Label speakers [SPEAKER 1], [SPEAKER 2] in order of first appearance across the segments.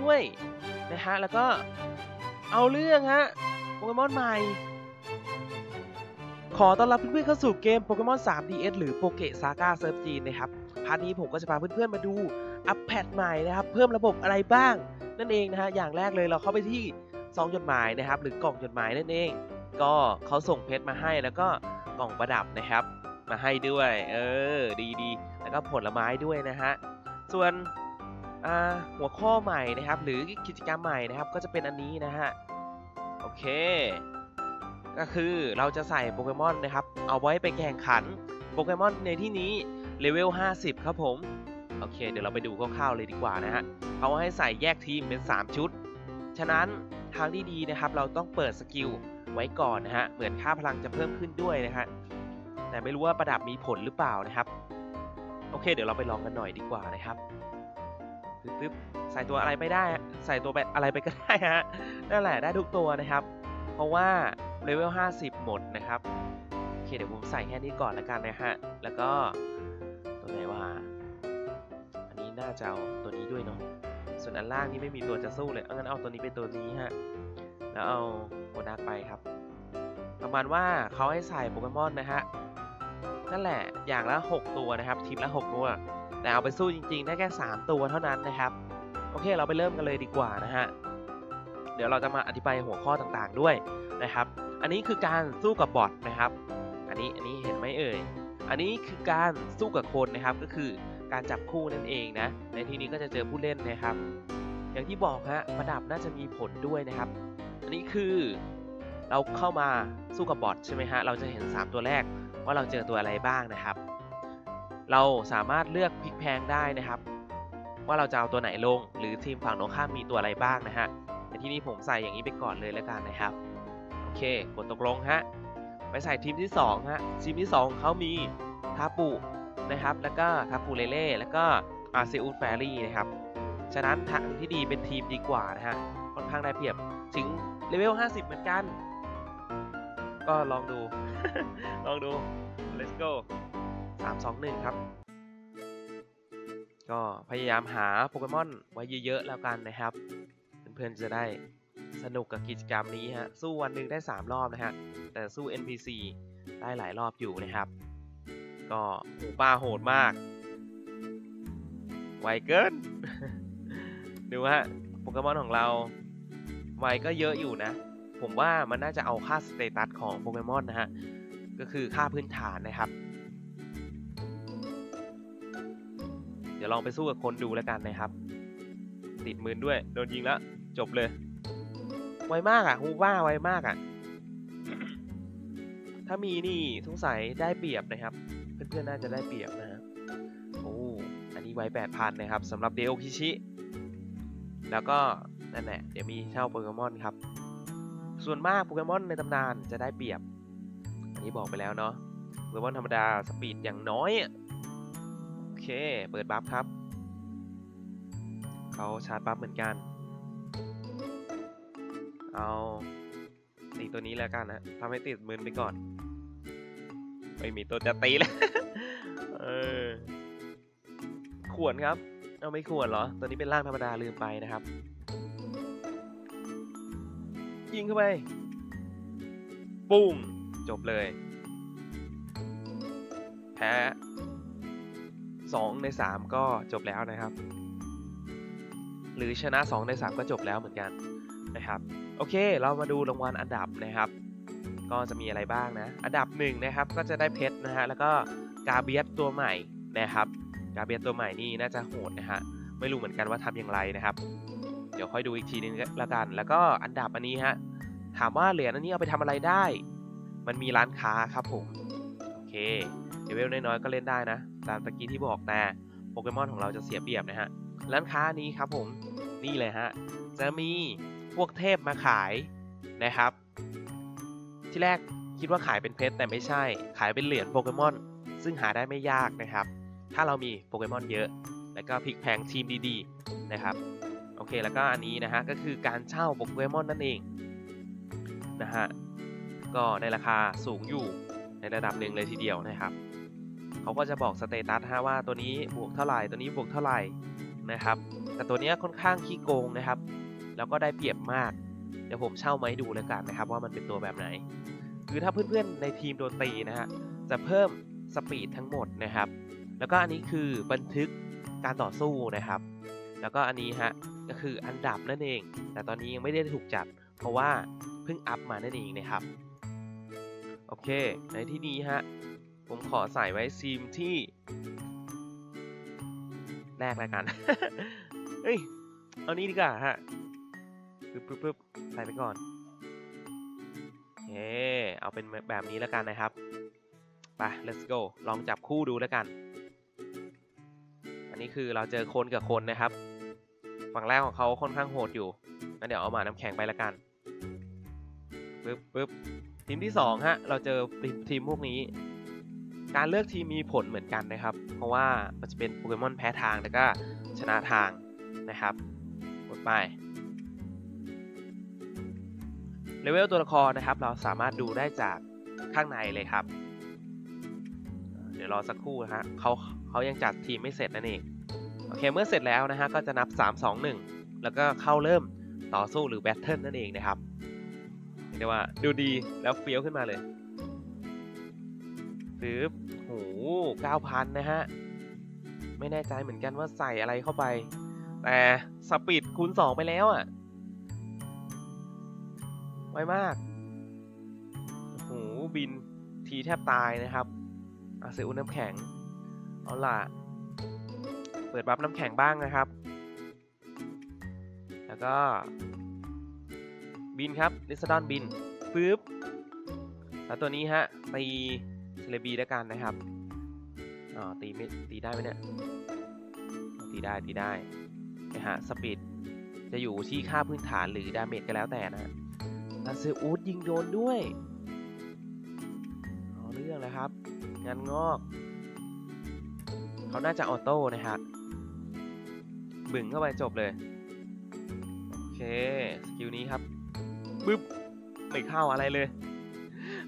[SPEAKER 1] ด้วยนะฮะ แล้วก็เอาเรื่องฮะโปเกมอนใหม่ ขอต้อนรับเพื่อนๆเข้าสู่เกมโปเกมอน 3DS หรือโปเกซาก้าเซิร์ฟจีนนะครับ พาร์ทนี้ผมก็จะพาเพื่อนๆมาดูอัปเดตใหม่นะครับ เพิ่มระบบอะไรบ้างนั่นเองนะฮะ อย่างแรกเลยเราเข้าไปที่ซองจดหมายนะครับ หรือกล่องจดหมายนั่นเอง ก็เขาส่งเพชรมาให้แล้วก็กล่องประดับนะครับ มาให้ด้วย เออ ดีดีๆแล้วก็ผลไม้ด้วยนะฮะ ส่วน หัวข้อใหม่นะครับ หรือกิจกรรมใหม่นะครับ ก็จะเป็นอันนี้นะฮะ โอเค ก็คือเราจะใส่โปเกมอนนะครับ เอาไว้ไปแข่งขันโปเกมอนในที่นี้เลเวล 50 ครับผม โอเค เดี๋ยวเราไปดูคร่าวๆเลยดีกว่านะฮะเขาให้ใส่แยกทีมเป็น 3 ชุด ฉะนั้นทางที่ดีนะครับ เราต้องเปิดสกิลไว้ก่อนนะฮะ เหมือนค่าพลังจะเพิ่มขึ้นด้วยนะฮะ แต่ไม่รู้ว่าประดับมีผลหรือเปล่านะครับ โอเค เดี๋ยวเราไปลองกันหน่อยดีกว่านะครับ ปึ๊บใส่ตัวอะไรไปได้ ใส่ตัวไปอะไรไปก็ได้ฮะนั่นแหละได้ทุกตัวนะครับ เพราะว่าเลเวล50 หมดนะครับโอเคเดี๋ยวผมใส่แค่นี้ก่อนแล้วกันนะฮะแล้วก็ตัวไหนว่าอันนี้น่าจะเอาตัวนี้ด้วยเนาะส่วนอันล่างนี่ไม่มีตัวจะสู้เลยเอางั้นเอาตัวนี้เป็นตัวนี้ฮะแล้วเอาโบนัสไปครับ ประมาณว่าเขาให้ใส่โปเกมอนนะฮะนั่นแหละอย่างละ 6 ตัวนะครับทีมละ 6 ตัว แต่เอาไปสู้จริงๆ ได้แค่ 3 ตัวเท่านั้นนะครับ โอเคเราไปเริ่มกันเลยดีกว่านะฮะ เดี๋ยวเราจะมาอธิบายหัวข้อต่างๆด้วยนะครับ อันนี้คือการสู้กับบอทนะครับ อันนี้อันนี้เห็นไหมเอ่ย อันนี้คือการสู้กับคนนะครับก็คือการจับคู่นั่นเองนะ ในที่นี้ก็จะเจอผู้เล่นนะครับ อย่างที่บอกฮะประดับน่าจะมีผลด้วยนะครับ อันนี้คือเราเข้ามาสู้กับบอทใช่ไหมฮะ เราจะเห็น 3 ตัวแรกว่าเราเจอตัวอะไรบ้างนะครับ เราสามารถเลือกพลิกแพลงได้นะครับ ว่าเราจะเอาตัวไหนลง หรือทีมฝั่งตรงข้ามมีตัวอะไรบ้างนะฮะในที่นี้ผมใส่อย่างนี้ไปก่อนเลยแล้วกันนะครับ โอเค กดตกลงฮะไปใส่ทีมที่2ฮะทีมที่2เขามีทาปุนะครับ แล้วก็ทาปุเลเล่แล้วก็อาเซอุนแฟรี่นะครับฉะนั้นทางที่ดีเป็นทีมดีกว่านะฮะค่อนข้างได้เปรียบถึงเลเวล 50 เหมือนกัน ก็ลองดู ลองดู let's go 3 2 1 ครับ ก็พยายามหาโปเกมอนไว้เยอะๆแล้วกันนะครับ เพื่อนๆจะได้สนุกกับกิจกรรมนี้ฮะ สู้วันหนึ่งได้ 3 รอบนะฮะ แต่สู้ NPC ได้หลายรอบอยู่นะครับ ก็หมูป่าโหดมาก ไวเกิน ดูฮะโปเกมอนของเรา ไวก็เยอะอยู่นะ ผมว่ามันน่าจะเอาค่าสเตตัสของโปเกมอนนะฮะ ก็คือค่าพื้นฐานนะครับ ยวลองไปสู้กับคนดูแล้วกันนะครับ ติดมือด้วย โดนยิงแล้ว จบเลย ไวมากอะ่ะฮูว่าไวมากอะ่ะ ถ้ามีนี่สงสัยได้เปรียบนะครับ เพื่อนๆน่าจะได้เปรียบนะฮะโอ้อันนี้ไวแปดพันนะครับสำหรับเดโอคิชิ แล้วก็นั่นแหละเดี๋ยวมีเช่าโปเกมอนครับ ส่วนมากโปเกมอนในตำนานจะได้เปรียบ อันนี้บอกไปแล้วเนาะโปเกมอนธรรมดาสปีดอย่างน้อย เค เปิดบัฟครับ เขาชาร์จบัฟเหมือนกัน เอาตีตัวนี้แล้วกันนะทำให้ติดมืนไปก่อน ไม่มีตัวจะตีแล้ว เออ ขวนครับ เอาไม่ขวนเหรอ ตัวนี้เป็นร่างธรรมดาลืมไปนะครับ ยิงเข้าไป ปุ้ม จบเลย แพ้ สองในสามก็จบแล้วนะครับ หรือชนะ 2 ใน 3 ก็จบแล้วเหมือนกันนะครับ โอเค เรามาดูรางวัลอันดับนะครับ ก็จะมีอะไรบ้างนะ อันดับ1นะครับ ก็จะได้เพชรนะฮะ แล้วก็กาเบียสตัวใหม่นะครับ กาเบียสตัวใหม่นี่น่าจะโหดนะฮะ ไม่รู้เหมือนกันว่าทำอย่างไรนะครับ เดี๋ยวค่อยดูอีกทีนึงละกัน แล้วก็อันดับอันนี้ฮะ ถามว่าเหรียญอันนี้เอาไปทำอะไรได้ มันมีร้านค้าครับผม โอเคเลเวลน้อยๆก็เล่นได้นะ ตามตะกี้ที่บอกแต่โปเกมอนของเราจะเสียเปรียบนะฮะร้านค้านี้ครับผมนี่เลยฮะจะมีพวกเทพมาขายนะครับ ที่แรกคิดว่าขายเป็นเพชรแต่ไม่ใช่ ขายเป็นเหรียญโปเกมอน ซึ่งหาได้ไม่ยากนะครับ ถ้าเรามีโปเกมอนเยอะ แล้วก็พลิกแพงทีมดีๆนะครับ โอเคแล้วก็อันนี้นะฮะก็คือการเช่าโปเกมอนนั่นเองนะฮะก็ในราคาสูงอยู่ในระดับหนึ่งเลยทีเดียวนะครับ เขาก็จะบอกสเตตัสฮะว่าตัวนี้บวกเท่าไหร่ตัวนี้บวกเท่าไหร่นะครับ แต่ตัวนี้ค่อนข้างขี้โกงนะครับ แล้วก็ได้เปรียบมาก เดี๋ยวผมเช่ามาให้ดูแล้วกันนะครับ ว่ามันเป็นตัวแบบไหน คือถ้าเพื่อนๆในทีมโดนตีนะฮะจะเพิ่มสปีดทั้งหมดนะครับ แล้วก็อันนี้คือบันทึกการต่อสู้นะครับ แล้วก็อันนี้ฮะก็คืออันดับนั่นเอง แต่ตอนนี้ยังไม่ได้ถูกจัด เพราะว่าเพิ่งอัพมานั่นเองนะครับ โอเค ในที่นี้ฮะ ผมขอใส่ไว้ซีมที่ แรกแล้วกัน เฮ้ย เอานี้ดีกว่าฮะปึ๊บปึ๊บปึ๊บใส่ไปก่อนโอเคเอาเป็นแบบนี้แล้วกันนะครับ ไป let's go ลองจับคู่ดูแล้วกัน อันนี้คือเราเจอคนกับคนนะครับ ฝั่งแรกของเขาค่อนข้างโหดอยู่งั้นเดี๋ยวเอาหมาน้ำแข็งไปแล้วกันปึ๊บปึ๊บทีมที่สองฮะ เราเจอทีมพวกนี้ การเลือกทีมมีผลเหมือนกันนะครับ เพราะว่ามันจะเป็นโปเกมอนแพ้ทางแล้วก็ชนะทางนะครับกดไปเลเวลตัวละครนะครับ เราสามารถดูได้จากข้างในเลยครับ เดี๋ยวรอสักครู่นะฮะเขาเขายังจัดทีมไม่เสร็จนั่นเองโอเคเมื่อเสร็จแล้วนะฮะก็จะนับ 3 2 1 แล้วก็เข้าเริ่มต่อสู้หรือแบทเทิลนั่นเองนะครับเรียกว่าดูดีแล้วเฟี้ยวขึ้นมาเลย ปึ๊บโหเก้าพันนะฮะ ไม่แน่ใจเหมือนกันว่าใส่อะไรเข้าไป แต่สปีดคูณ2ไปแล้วอะ ไวมากโอ้โหบินทีแทบตายนะครับอาเซอุน้ำแข็ง เอาล่ะ เปิดบัฟน้ำแข็งบ้างนะครับ แล้วก็ บินครับลิซดอนบินปึ๊บแล้วตัวนี้ฮะตี เซเลบีแล้วกันนะครับอ๋อตีไม่ตีได้ไหมเนี่ย ตีได้ตีได้นะฮะสปีดจะอยู่ที่ค่าพื้นฐานหรือดาเมจก็แล้วแต่นะฮะอาเซอูดยิงโดนด้วยเอาเรื่องเลยครับ งานงอกเขาน่าจะออโต้นะครับบึ่งเข้าไปจบเลย โอเค สกิลนี้ครับบึ๊บไม่เข้าอะไรเลย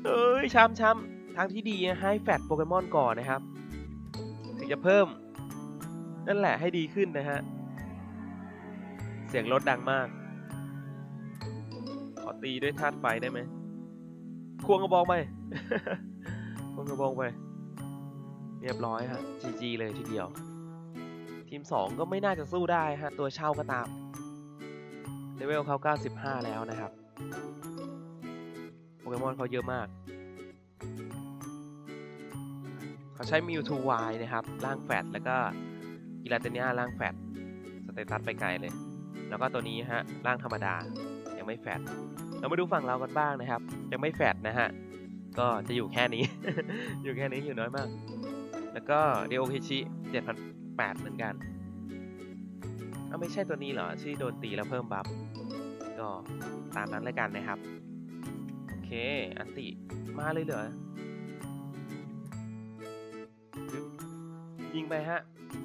[SPEAKER 1] เอ้ยช้ำช้ำางที่ดีให้แฟดโปเกมอนก่อนนะครับถึงจะเพิ่ม นั่นแหละให้ดีขึ้นนะฮะ เสียงรถดังมาก ขอตีด้วยธาตุไฟได้ไหมควงกระบองไปควงกระบองไป เรียบร้อยฮะ GG เลยทีเดียว ทีม 2 ก็ไม่น่าจะสู้ได้ฮะ ตัวเช่าก็ตามเลเวลเขา95 แล้วนะครับ โปเกมอนเขาเยอะมาก เขาใช้มิวทูวายนะครับร่างแฟดแล้วก็กิลาเตเนียร่างแฟดสเตตัสไปไกลเลย แล้วก็ตัวนี้ฮะร่างธรรมดายังไม่แฟดเรามาดูฝั่งเรากันบ้างนะครับ ยังไม่แฟดนะฮะก็จะอยู่แค่นี้ อยู่แค่นี้อยู่น้อยมาก แล้วก็เดโอเคชิ7,800เหมือนกันเอาไม่ใช่ตัวนี้เหรอที่โดนตีแล้วเพิ่มบัฟก็ตามนั้นเลยกันนะครับ โอเค อันติมาเลยเหรอ ยิงไปฮะ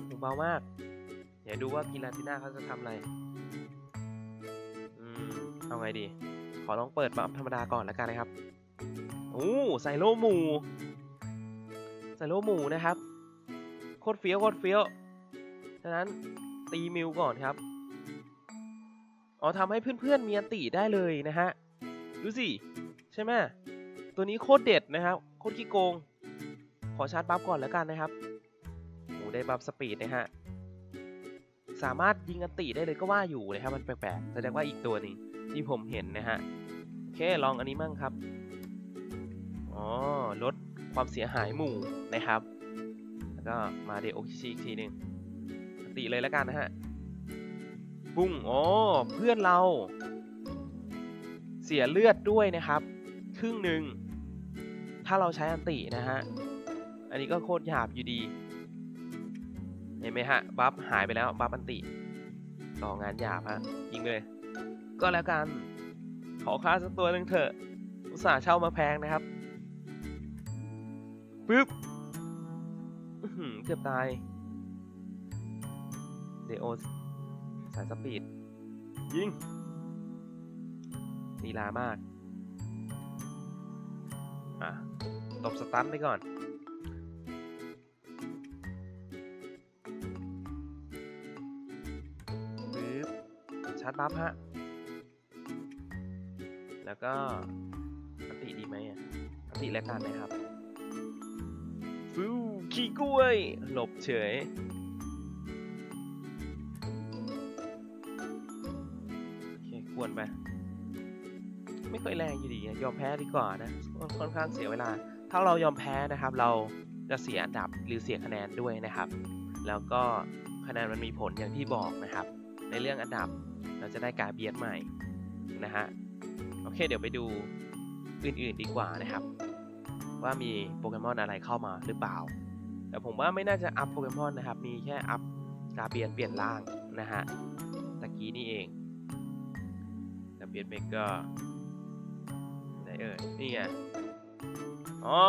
[SPEAKER 1] หนูเบามาก เดี๋ยวดูว่ากิลาติน่าเขาจะทำอะไร อืม เอาไงดี ขอลองเปิดบัฟธรรมดาก่อนแล้วกันนะครับโอ้ใส่โลหมูใส่โลหมูนะครับ โคตรเฟี้ยวโคตรเฟี้ยวฉะนั้นตีมิวก่อนครับ อ๋อทำให้เพื่อนๆมีอันติได้เลยนะฮะ ดูสิ ใช่ไหมตัวนี้โคตรเด็ดนะครับ โคตรขี้โกง ขอชาร์จบัฟก่อนแล้วกันนะครับ ได้บัฟสปีดนะฮะ สามารถยิงอันติได้เลยก็ว่าอยู่นะครับมันแปลกๆแสดงว่าอีกตัวนึงที่ผมเห็นนะฮะ โอเคลองอันนี้มั่งครับ อ๋อ ลดความเสียหายหมู่นะครับ แล้วก็มาเดโอคิชิอีกทีหนึ่งอันติเลยแล้วกันนะฮะปุ้งอ๋อเพื่อนเรา เสียเลือดด้วยนะครับ ครึ่งหนึ่งถ้าเราใช้อันตินะฮะ อันนี้ก็โคตรหยาบอยู่ดี ห็นไหมฮะ บัฟหายไปแล้ว บัฟอันติต่องานหยาบฮะ ยิงเลย ก็แล้วกัน ขอค่าสักตัวหนึ่งเถอะ อุตส่าห์เช่ามาแพงนะครับ ปึ๊บเกือบตาย เดโอสายสปีด ยิงลีลามาก อะ ตบสตันไปก่อน บัฟฮะ แล้วก็อันติดีไหมอะอันติแล้วกันนะครับฟิวขี้กล้วย หลบเฉยโอเคควรไปไม่ค่อยแรงอยู่ดีอยอมแพ้ดีกว่านะค่อนข้างเสียเวลา ถ้าเรายอมแพ้นะครับ เราจะเสียอันดับหรือเสียคะแนนด้วยนะครับ แล้วก็คะแนนมันมีผลอย่างที่บอกนะครับ ในเรื่องอันดับ เราจะได้การเบียดใหม่นะฮะโอเคเดี๋ยวไปดูอื่นๆดีกว่านะครับ ว่ามีโปเกมอนอะไรเข้ามาหรือเปล่า แต่ผมว่าไม่น่าจะอัพโปเกมอนนะครับ มีแค่อัพกาเบียนเปลี่ยนร่างนะฮะตะกี้นี่เองกาเบียนเมกาไหนเอ่ยนี่ไงอ๋อ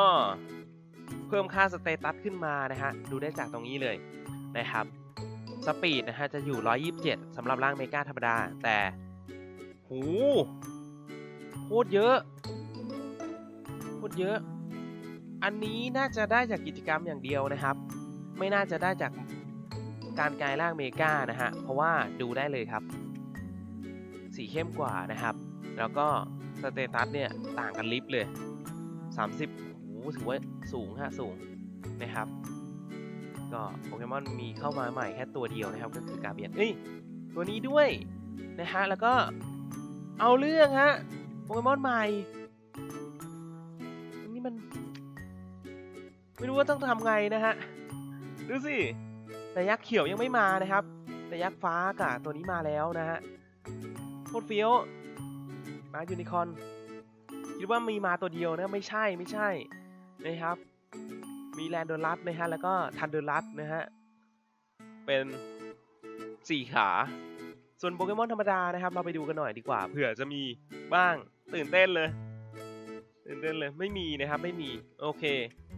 [SPEAKER 1] เพิ่มค่าสเตตัสขึ้นมานะฮะดูได้จากตรงนี้เลยนะครับ สปีดนะฮะจะอยู่ 127สำหรับร่างเมกาธรรมดา แต่หูโคตรเยอะโคตรเยอะ อันนี้น่าจะได้จากกิจกรรมอย่างเดียวนะครับ ไม่น่าจะได้จากการกลายร่างเมกานะฮะ เพราะว่าดูได้เลยครับ สีเข้มกว่านะครับ แล้วก็สเตตัสเนี่ยต่างกันลิฟเลย 30โหถือว่าสูงฮะสูงนะครับ ก็โปเกมอนมีเข้ามาใหม่แค่ตัวเดียวนะครับ ก็คือกาเบียนเอ้ยตัวนี้ด้วยนะฮะแล้วก็เอาเรื่องฮะโปเกมอนใหม่อันนี่มัน ไม่รู้ว่าต้องทำไงนะฮะดูสิแต่ยักษ์เขียวยังไม่มานะครับ แต่ยักษ์ฟ้ากับตัวนี้มาแล้วนะฮะโคตรเฟี้ยวมายูนิคอนคิดว่ามีมาตัวเดียวนะไม่ใช่ไม่ใช่นะครับ มีแลนโดรัสนะฮะ แล้วก็ทันเดอรัสนะฮะ เป็นสี่ขา ส่วนโปเกมอนธรรมดานะครับ เราไปดูกันหน่อยดีกว่า เผื่อจะมีบ้าง ตื่นเต้นเลย ตื่นเต้นเลย ไม่มีนะครับ ไม่มี โอเค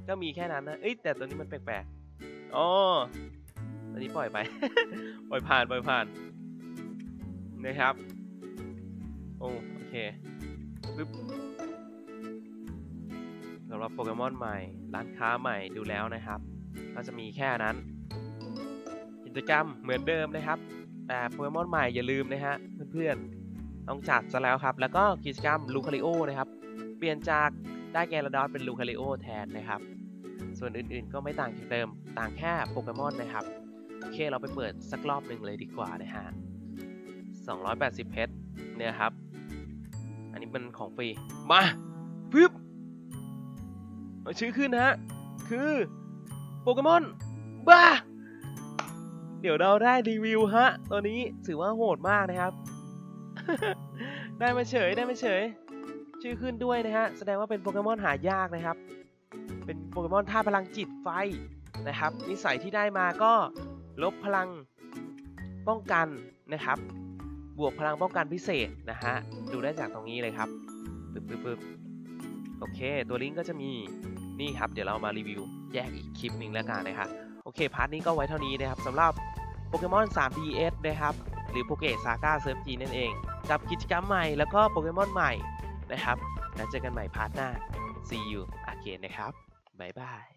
[SPEAKER 1] ก็มีแค่นั้นนะ เอ้ย แต่ตัวนี้มันแปลกๆอ๋อตัวนี้ปล่อยไป ปล่อยผ่าน ปล่อยผ่าน นะครับ โอโอเคปึ๊บ สำหรับโปเกมอนใหม่ ร้านค้าใหม่ดูแล้วนะครับ ก็จะมีแค่นั้น กิจกรรมเหมือนเดิมนะครับ แต่โปเกมอนใหม่อย่าลืมนะฮะเพื่อนๆ ต้องจัดซะแล้วครับ แล้วก็กิจกรรมลูคาริโอนะครับ เปลี่ยนจากได้แกราดอสเป็นลูคาริโอแทนนะครับ ส่วนอื่นๆก็ไม่ต่างจากเดิม ต่างแค่โปเกมอนนะครับ โอเคเราไปเปิดสักรอบหนึ่งเลยดีกว่านะฮะ 280 เพชรเนี่ยครับ อันนี้เป็นของฟรี มาปึ๊บ ชื่อขึ้นนะฮะ คือโปเกมอนบ้า เดี๋ยวเราได้รีวิวฮะตัวนี้ถือว่าโหดมากนะครับ ได้มาเฉยได้มาเฉย ชื่อขึ้นด้วยนะฮะ แสดงว่าเป็นโปเกมอนหายากนะครับ เป็นโปเกมอนท่าพลังจิตไฟนะครับ นิสัยที่ได้มาก็ลบพลังป้องกันนะครับ บวกพลังป้องกันพิเศษนะฮะ ดูได้จากตรงนี้เลยครับปึ๊บปึ๊บปึ๊บโอเค ตัวลิงก์ก็จะมี นี่ครับเดี๋ยวเรามารีวิวแยกอีกคลิปหนึ่งแล้วกันนะครับโอเคพาร์ทนี้ก็ไว้เท่านี้นะครับสำหรับโปเกมอน 3DS นะครับหรือโปเกซาก้าเซิร์ฟจีนั่นเอง กับกิจกรรมใหม่แล้วก็โปเกมอนใหม่นะครับแล้วเจอกันใหม่พาร์ทหน้า see you again นะครับบ๊ายบาย